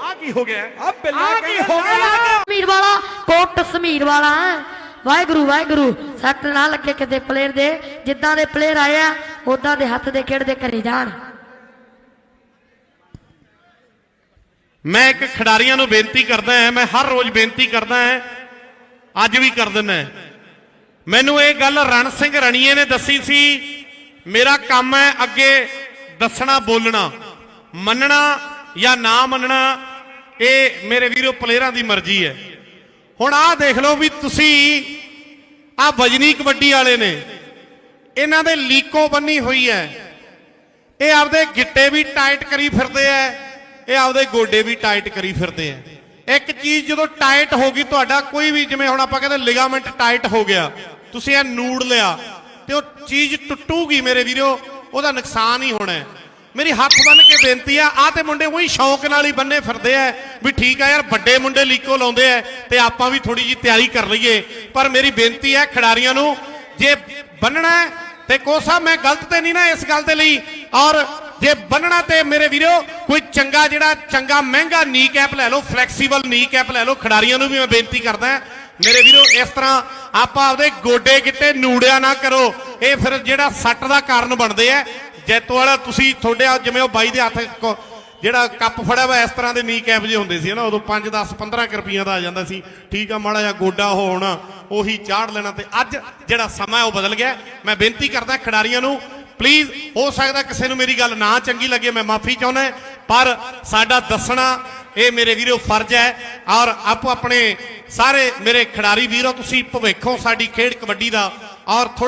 ਆ ਕੀ ਹੋ ਗਿਆ? ਆ ਬਿੱਲਾ ਆਹ ਕੀ ਕਹਿੰਦਾ ਹੋ ਗਿਆ। ਸਮੀਰ ਵਾਲਾ ਕੋਟ ਸਮੀਰ ਵਾਲਾ ਹੈ। ਵਾਹਿਗੁਰੂ ਵਾਹਿਗੁਰੂ ਸੱਟ ਨਾ ਲੱਗੇ ਕਿਤੇ ਪਲੇਅਰ ਦੇ। ਜਿੱਦਾਂ ਦੇ ਪਲੇਅਰ ਆਏ ਆ ਉਦਾਂ ਦੇ ਹੱਥ ਦੇ ਖੇਡਦੇ ਘਰੇ ਜਾਣ। ਮੈਂ ਇੱਕ ਖਿਡਾਰੀਆਂ ਨੂੰ ਬੇਨਤੀ ਕਰਦਾ ਹਾਂ ਮੈਂ ਹਰ ਰੋਜ਼ ਬੇਨਤੀ ਕਰਦਾ ਹਾਂ ਅੱਜ ਵੀ ਕਰ ਦਿੰਦਾ। ਮੈਨੂੰ ਇਹ ਗੱਲ ਰਣ ਸਿੰਘ ਰਣੀਏ ਨੇ ਦੱਸੀ ਸੀ ਮੇਰਾ ਕੰਮ ਹੈ ਅੱਗੇ ਦੱਸਣਾ ਬੋਲਣਾ। ਮੰਨਣਾ ਜਾਂ ਨਾ ਮੰਨਣਾ, ਇਹ ਮੇਰੇ ਵੀਰੋ ਪਲੇਅਰਾਂ ਦੀ ਮਰਜ਼ੀ ਹੈ। ਹੁਣ ਆਹ ਦੇਖ ਲਓ ਵੀ ਤੁਸੀਂ ਆਹ ਵਜਨੀ ਕਬੱਡੀ ਵਾਲੇ ਨੇ, ਇਹਨਾਂ ਦੇ ਲੀਕੋ ਬੰਨੀ ਹੋਈ ਹੈ। ਇਹ ਆਪਦੇ ਗਿੱਟੇ ਵੀ ਟਾਈਟ ਕਰੀ ਫਿਰਦੇ ਐ ਇਹ ਆਪਦੇ ਗੋਡੇ ਵੀ ਟਾਈਟ ਕਰੀ ਫਿਰਦੇ ਐ ਇੱਕ ਚੀਜ਼ ਜਦੋਂ ਟਾਈਟ ਹੋ ਗਈ, ਤੁਹਾਡਾ ਕੋਈ ਵੀ ਜਿਵੇਂ ਹੁਣ ਆਪਾਂ ਕਹਿੰਦੇ ਲਿਗਾਮੈਂਟ ਟਾਈਟ ਹੋ ਗਿਆ, ਤੁਸੀਂ ਇਹ ਨੂੜ ਲਿਆ, ਤੇ ਉਹ ਚੀਜ਼ ਟੁੱਟੂਗੀ ਮੇਰੇ ਵੀਰੋ, ਉਹਦਾ ਨੁਕਸਾਨ ਹੀ ਹੋਣਾ ਮੇਰੀ ਹੱਥ ਬੰਨ ਕੇ ਬੇਨਤੀ ਆ ਆ ਤੇ ਮੁੰਡੇ ਉਹੀ ਸ਼ੌਂਕ ਨਾਲ ਹੀ ਬੰਨੇ ਫਿਰਦੇ ਐ ਵੀ ਠੀਕ ਆ ਯਾਰ, ਵੱਡੇ ਮੁੰਡੇ ਲੀਕੋ ਲਾਉਂਦੇ ਐ ਤੇ ਆਪਾਂ ਵੀ ਥੋੜੀ ਜੀ ਤਿਆਰੀ ਕਰ ਲਈਏ। ਪਰ ਮੇਰੀ ਬੇਨਤੀ ਹੈ ਖਿਡਾਰੀਆਂ ਨੂੰ, ਜੇ ਬੰਨਣਾ ਹੈ ਤੇ ਕੋਸਾ, ਮੈਂ ਗਲਤ ਤੇ ਨਹੀਂ ਨਾ ਇਸ ਗੱਲ ਦੇ ਲਈ। ਔਰ ਜੇ ਬੰਨਣਾ ਤੇ ਮੇਰੇ ਵੀਰੋ, ਕੋਈ ਚੰਗਾ ਜਿਹੜਾ ਚੰਗਾ ਮਹਿੰਗਾ ਨੀ ਕੈਪ ਲੈ ਲਓ ਫਲੈਕਸੀਬਲ ਨੀ ਕੈਪ ਲੈ ਲਓ, ਖਿਡਾਰੀਆਂ ਨੂੰ ਵੀ ਮੈਂ ਬੇਨਤੀ ਕਰਦਾ, ਮੇਰੇ ਵੀਰੋ, ਇਸ ਤਰ੍ਹਾਂ ਆਪਾਂ ਆਪਦੇ ਗੋਡੇ ਕਿਤੇ ਨੂੜਿਆ ਨਾ ਕਰੋ। ਇਹ ਫਿਰ ਜਿਹੜਾ ਸੱਟ ਦਾ ਕਾਰਨ ਬਣਦੇ ਆ, ਜੈਤੋ ਵਾਲਾ ਤੁਸੀਂ ਤੁਹਾਡੇ ਜਿਵੇਂ ਉਹ ਬਾਈ ਦੇ ਹੱਥ ਜਿਹੜਾ ਕੱਪ ਫੜਿਆ ਵਾ, ਇਸ ਤਰ੍ਹਾਂ ਦੇ ਨੀ ਕੈਪ ਜੇ ਹੁੰਦੇ ਸੀ ਨਾ, ਉਦੋਂ 5 10 15 ਕੁ ਰੁਪਈਆ ਦਾ ਆ ਜਾਂਦਾ ਸੀ। ਠੀਕ ਆ, ਮਾੜਾ ਜਿਹਾ ਗੋਡਾ ਉਹ ਹੋਣਾ, ਉਹੀ ਚਾੜ ਲੈਣਾ ਤੇ ਅੱਜ ਜਿਹੜਾ ਸਮਾਂ ਉਹ ਬਦਲ ਗਿਆ। ਮੈਂ ਬੇਨਤੀ ਕਰਦਾ ਖਿਡਾਰੀਆਂ ਨੂੰ ਪਲੀਜ਼ ਹੋ ਸਕਦਾ ਕਿਸੇ ਨੂੰ ਮੇਰੀ ਗੱਲ ਨਾ ਚੰਗੀ ਲੱਗੇ, ਮੈਂ ਮਾਫੀ ਚਾਹੁੰਦਾ, ਪਰ ਸਾਡਾ ਦੱਸਣਾ ਇਹ ਮੇਰੇ ਵੀਰੋ ਫਰਜ਼ ਹੈ ਔਰ ਆਪੋ ਆਪਣੇ ਸਾਰੇ ਮੇਰੇ ਖਿਡਾਰੀ ਵੀਰੋ, ਤੁਸੀਂ ਭਵਿੱਖੋਂ ਸਾਡੀ ਖੇਡ ਕਬੱਡੀ ਦਾ ਔਰ ਥੋੜਾ